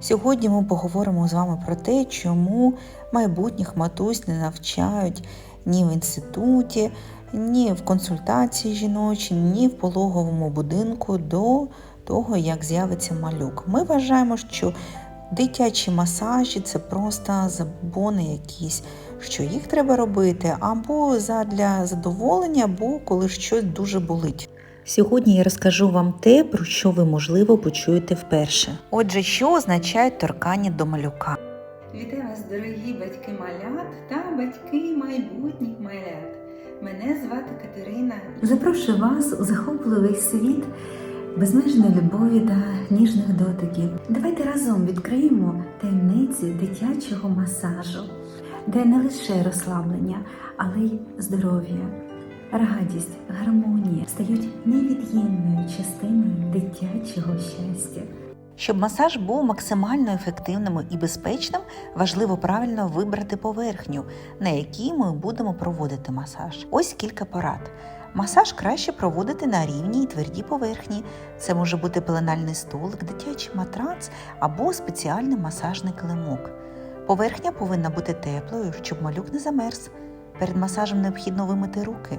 Сьогодні ми поговоримо з вами про те, чому майбутніх матусь не навчають ні в інституті, ні в консультації жіночій, ні в пологовому будинку до того, як з'явиться малюк. Ми вважаємо, що дитячі масажі це просто забони якісь, що їх треба робити або задля задоволення, або коли щось дуже болить. Сьогодні я розкажу вам те, про що ви, можливо, почуєте вперше. Отже, що означає торкання до малюка? Вітаю вас, дорогі батьки малят та батьки майбутніх малят. Мене звати Катерина. Запрошую вас у захопливий світ безмежної любові та ніжних дотиків. Давайте разом відкриємо таємниці дитячого масажу, де не лише розслаблення, але й здоров'я, радість, гармонія стають невід'ємною частиною дитячого щастя. Щоб масаж був максимально ефективним і безпечним, важливо правильно вибрати поверхню, на якій ми будемо проводити масаж. Ось кілька порад. Масаж краще проводити на рівній і твердій поверхні. Це може бути пеленальний столик, дитячий матрац або спеціальний масажний килимок. Поверхня повинна бути теплою, щоб малюк не замерз. Перед масажем необхідно вимити руки.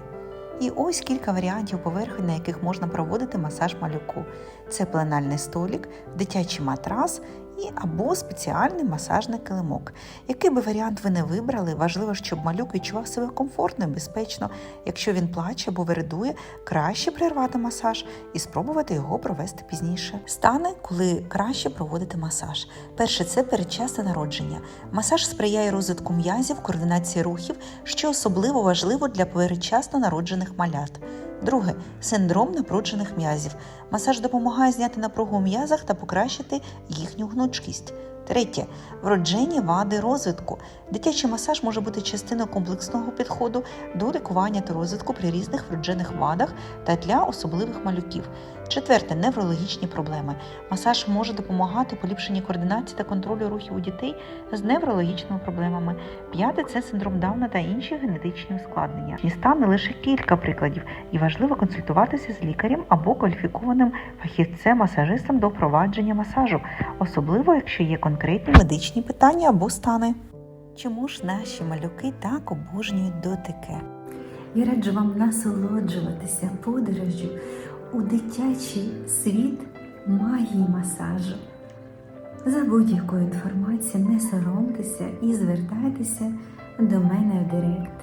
І ось кілька варіантів поверхень, на яких можна проводити масаж малюку. Це пленальний столік, дитячий матрас і або спеціальний масажний килимок. Який би варіант ви не вибрали, важливо, щоб малюк відчував себе комфортно і безпечно. Якщо він плаче або вередує, краще прервати масаж і спробувати його провести пізніше. Стане, коли краще проводити масаж. Перше це передчасне народження. Масаж сприяє розвитку м'язів, координації рухів, що особливо важливо для передчасно народжених малят. Друге синдром напружених м'язів. Масаж допомагає зняти напругу у м'язах та покращити їхню гнучкість. Третє вроджені вади розвитку. Дитячий масаж може бути частиною комплексного підходу до лікування та розвитку при різних вроджених вадах та для особливих малюків. Четверте неврологічні проблеми. Масаж може допомагати поліпшенні координації та контролю рухів у дітей з неврологічними проблемами. П'яте це синдром Дауна та інші генетичні ускладнення. І стане лише кілька прикладів, і важливо консультуватися з лікарем або кваліфікованим фахівцем-масажистом до впровадження масажу, особливо якщо є конкретні медичні питання або стани. Чому ж наші малюки так обожнюють дотики? Я раджу вам насолоджуватися подорожжю у дитячий світ магії масажу. За будь-якою інформацією не соромтеся і звертайтеся до мене в Директ.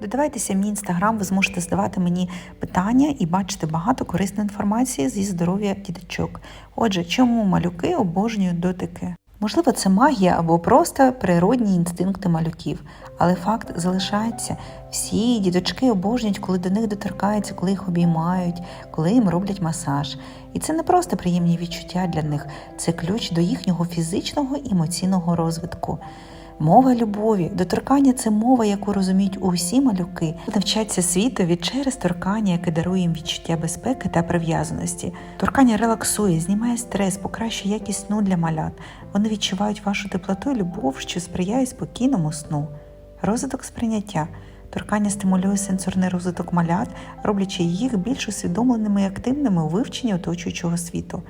Додавайтеся в мій інстаграм, ви зможете задавати мені питання і бачити багато корисної інформації зі здоров'я діточок. Отже, чому малюки обожнюють дотики? Можливо, це магія або просто природні інстинкти малюків, але факт залишається. Всі діточки обожнюють, коли до них доторкаються, коли їх обіймають, коли їм роблять масаж. І це не просто приємні відчуття для них, це ключ до їхнього фізичного і емоційного розвитку. Мова любові, доторкання це мова, яку розуміють усі малюки, навчаться світові через торкання, яке дарує їм відчуття безпеки та прив'язаності. Торкання релаксує, знімає стрес, покращує якість сну для малят. Вони відчувають вашу теплоту і любов, що сприяє спокійному сну. Розвиток сприйняття. Торкання стимулює сенсорний розвиток малят, роблячи їх більш усвідомленими і активними у вивченні оточуючого світу.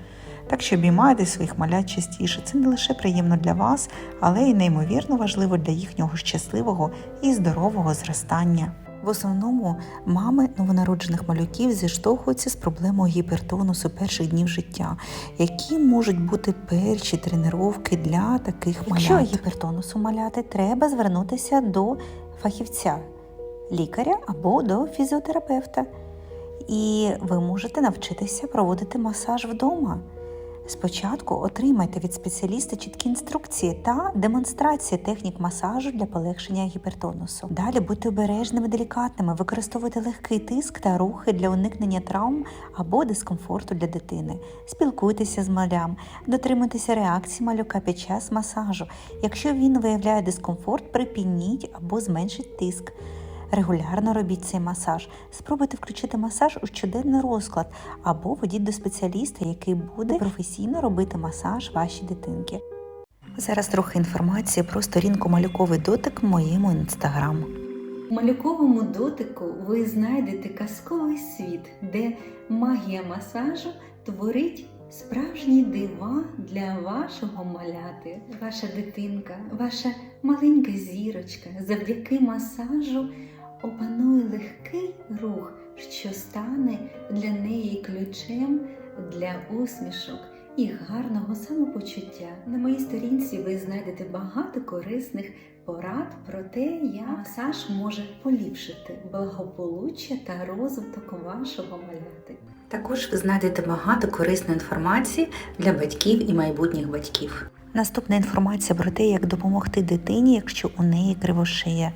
Так що обіймайте своїх малят частіше. Це не лише приємно для вас, але й неймовірно важливо для їхнього щасливого і здорового зростання. В основному мами новонароджених малюків зіштовхуються з проблемою гіпертонусу перших днів життя, які можуть бути перші тренування для таких малят. Якщо гіпертонус у маляти, треба звернутися до фахівця, лікаря або до фізіотерапевта. І ви можете навчитися проводити масаж вдома. Спочатку отримайте від спеціаліста чіткі інструкції та демонстрації технік масажу для полегшення гіпертонусу. Далі будьте обережними, делікатними, використовуйте легкий тиск та рухи для уникнення травм або дискомфорту для дитини. Спілкуйтеся з малям, дотримуйтеся реакції малюка під час масажу. Якщо він виявляє дискомфорт, припініть або зменшіть тиск. Регулярно робіть цей масаж. Спробуйте включити масаж у щоденний розклад або водіть до спеціаліста, який буде професійно робити масаж вашій дитинки. Зараз трохи інформації про сторінку малюковий дотик в моєму інстаграм. У малюковому дотику ви знайдете казковий світ, де магія масажу творить Справжні дива для вашого маляти, ваша дитинка, ваша маленька зірочка завдяки масажу опанує легкий рух, що стане для неї ключем для усмішок і гарного самопочуття. На моїй сторінці ви знайдете багато корисних порад про те, як масаж може поліпшити благополуччя та розвиток вашого маляти. Також ви знайдете багато корисної інформації для батьків і майбутніх батьків. Наступна інформація про те, як допомогти дитині, якщо у неї кривошия.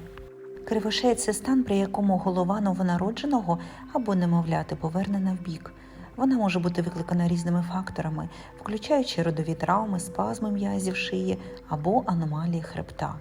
Кривошия це стан, при якому голова новонародженого або немовляти повернена в бік. Вона може бути викликана різними факторами, включаючи родові травми, спазми м'язів шиї або аномалії хребта.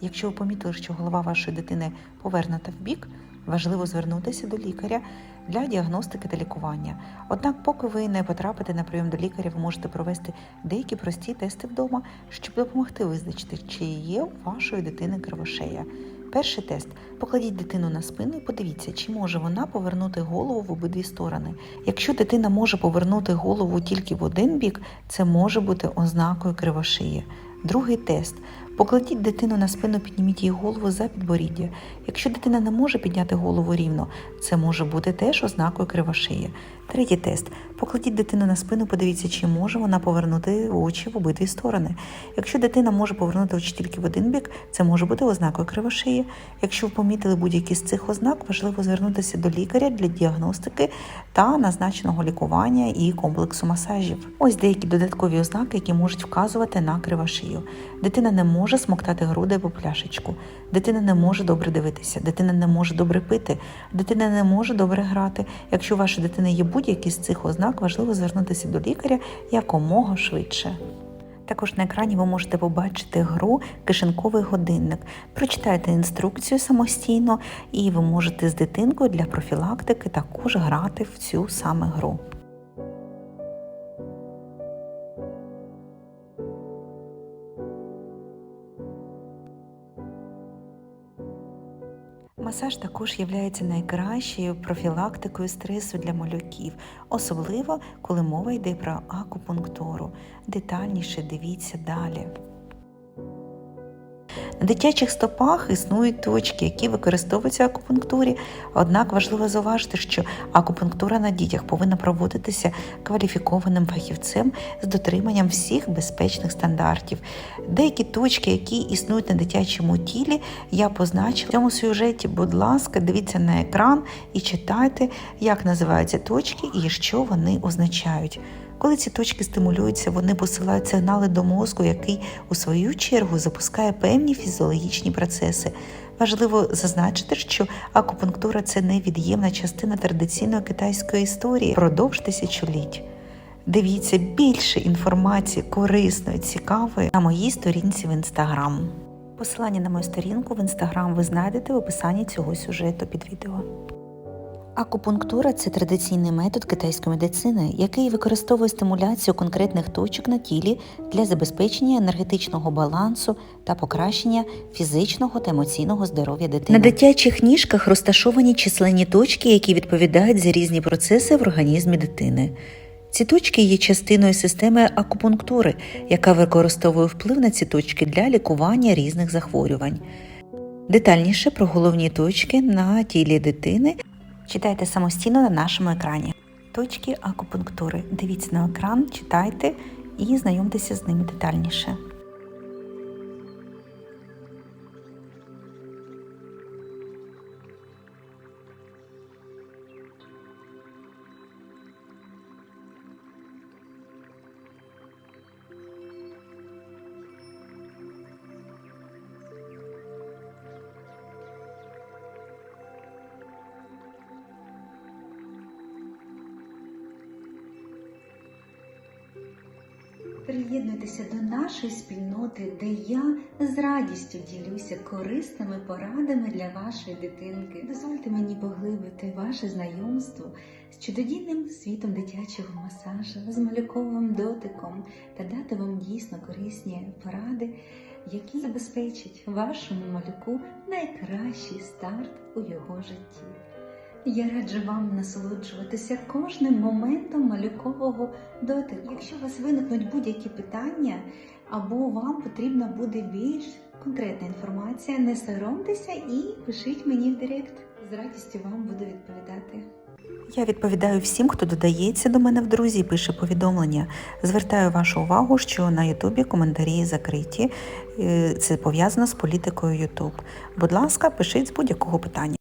Якщо ви помітили, що голова вашої дитини повернута в бік, важливо звернутися до лікаря для діагностики та лікування. Однак, поки ви не потрапите на прийом до лікаря, ви можете провести деякі прості тести вдома, щоб допомогти визначити, чи є у вашої дитини кривошея. Перший тест: покладіть дитину на спину і подивіться, чи може вона повернути голову в обидві сторони. Якщо дитина може повернути голову тільки в один бік, це може бути ознакою кривошиї. Другий тест. Покладіть дитину на спину, підніміть її голову за підборіддя. Якщо дитина не може підняти голову рівно, це може бути теж ознакою кривошиї. Третій тест. Покладіть дитину на спину, подивіться, чи може вона повернути очі в обидві сторони. Якщо дитина може повернути очі тільки в один бік, це може бути ознакою кривошиї. Якщо ви помітили будь-які з цих ознак, важливо звернутися до лікаря для діагностики та назначеного лікування і комплексу масажів. Ось деякі додаткові ознаки, які можуть вказувати на кривошию. Дитина не може смоктати груди або пляшечку. Дитина не може добре дивитися, дитина не може добре пити, дитина не може добре грати. Якщо у вашої дитини є будь-які з цих ознак, важливо звернутися до лікаря якомога швидше. Також на екрані ви можете побачити гру кишеньковий годинник. Прочитайте інструкцію самостійно, і ви можете з дитинкою для профілактики також грати в цю саме гру. Масаж також є найкращою профілактикою стресу для малюків, особливо коли мова йде про акупунктуру. Детальніше дивіться далі. На дитячих стопах існують точки, які використовуються в акупунктурі. Однак важливо зауважити, що акупунктура на дітях повинна проводитися кваліфікованим фахівцем з дотриманням всіх безпечних стандартів. Деякі точки, які існують на дитячому тілі, я позначила в цьому сюжеті. Будь ласка, дивіться на екран і читайте, як називаються точки і що вони означають. Коли ці точки стимулюються, вони посилають сигнали до мозку, який у свою чергу запускає певні фізіологічні процеси. Важливо зазначити, що акупунктура це невід'ємна частина традиційної китайської історії продовж тисячоліть. Дивіться більше інформації корисної, цікавої на моїй сторінці в інстаграм. Посилання на мою сторінку в інстаграм ви знайдете в описанні цього сюжету під відео. Акупунктура це традиційний метод китайської медицини, який використовує стимуляцію конкретних точок на тілі для забезпечення енергетичного балансу та покращення фізичного та емоційного здоров'я дитини. На дитячих ніжках розташовані численні точки, які відповідають за різні процеси в організмі дитини. Ці точки є частиною системи акупунктури, яка використовує вплив на ці точки для лікування різних захворювань. Детальніше про головні точки на тілі дитини читайте самостійно на нашому екрані. Точки акупунктури. Дивіться на екран, читайте і знайомтеся з ними детальніше. Приєднуйтеся до нашої спільноти, де я з радістю ділюся корисними порадами для вашої дитинки. Дозвольте мені поглибити ваше знайомство з чудодійним світом дитячого масажу, з малюковим дотиком та дати вам дійсно корисні поради, які забезпечать вашому малюку найкращий старт у його житті. Я раджу вам насолоджуватися кожним моментом малюкового дотику. Якщо у вас виникнуть будь-які питання, або вам потрібна буде більш конкретна інформація, не соромтеся і пишіть мені в Директ. З радістю вам буду відповідати. Я відповідаю всім, хто додається до мене в друзі пише повідомлення. Звертаю вашу увагу, що на Ютубі коментарі закриті. Е, Це пов'язано з політикою Ютуб. Будь ласка, пишіть з будь-якого питання.